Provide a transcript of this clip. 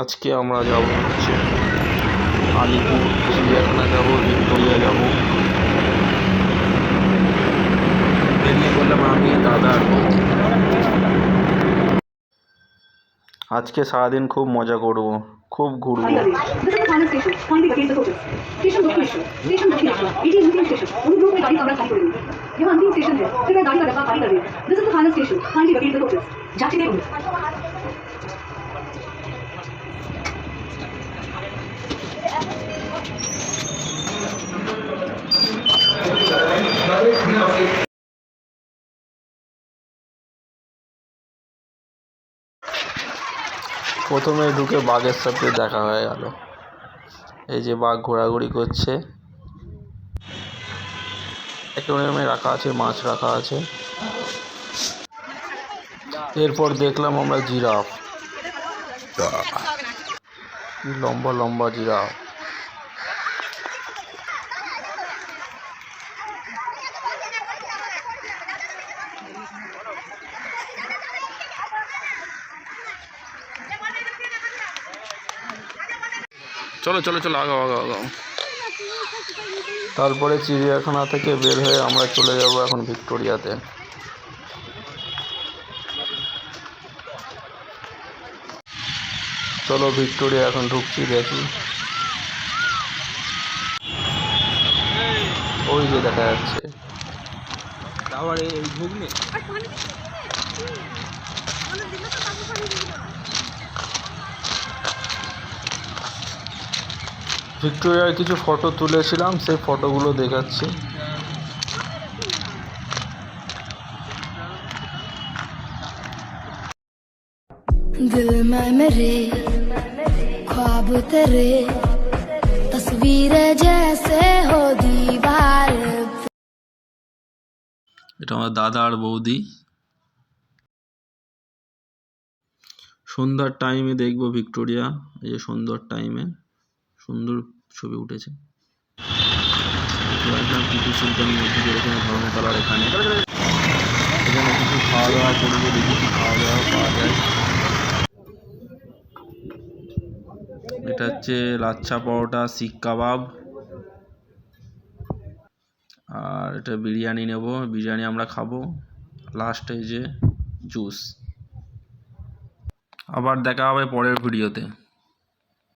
আজকে আমরা যাব হচ্ছে আলিপুর, চিড়িয়াখানা যাব, ভিক্টোরিয়া যাব। বেরিয়ে পড়লাম আমি, দাদা আজকে সারাদিন খুব মজা করব, খুব ঘুরবো। প্রথমে ঢুকে বাঘের সাথে দেখা হয়ে গেল। এই যে বাঘ ঘোরাঘুরি করছে। অ্যাকোয়ারিয়ামে রাখা আছে মাছ রাখা আছে। এরপর দেখলাম আমরা জিরাফ। লম্বা লম্বা জিরাফ। চলো চলো চলো আগাও আগাও আগাও। তারপরে চিড়িয়াখানা থেকে বের হয়ে আমরা চলে যাব এখন ভিক্টোরিয়াতে। চলো ভিক্টোরিয়া এখন ঢুকছি দেখি। ওই যে দেখা যাচ্ছে। ঘুগনি ভিক্টোরিয়ার কিছু ফটো তুলেছিলাম সেই ফটোগুলো দেখাচ্ছি दिल में मेरे ख्वाब तेरे तस्वीरें जैसे हो दीवार पे। এটা আমার দাদা আর বৌদি সন্ধ্যার টাইমে দেখবো ভিক্টোরিয়া এই যে সন্ধ্যার টাইমে সুন্দর ছবি উঠেছে। এখানে ধর্মতলার এখানে। কিছু খাওয়া দাওয়া খাওয়া দাওয়া যায়। এটা হচ্ছে লাচ্ছা পরোটা শিক কাবাব। আর এটা বিরিয়ানি নেব। বিরিয়ানি আমরা খাব। লাস্টে যে জুস আবার দেখা হবে পরের ভিডিওতে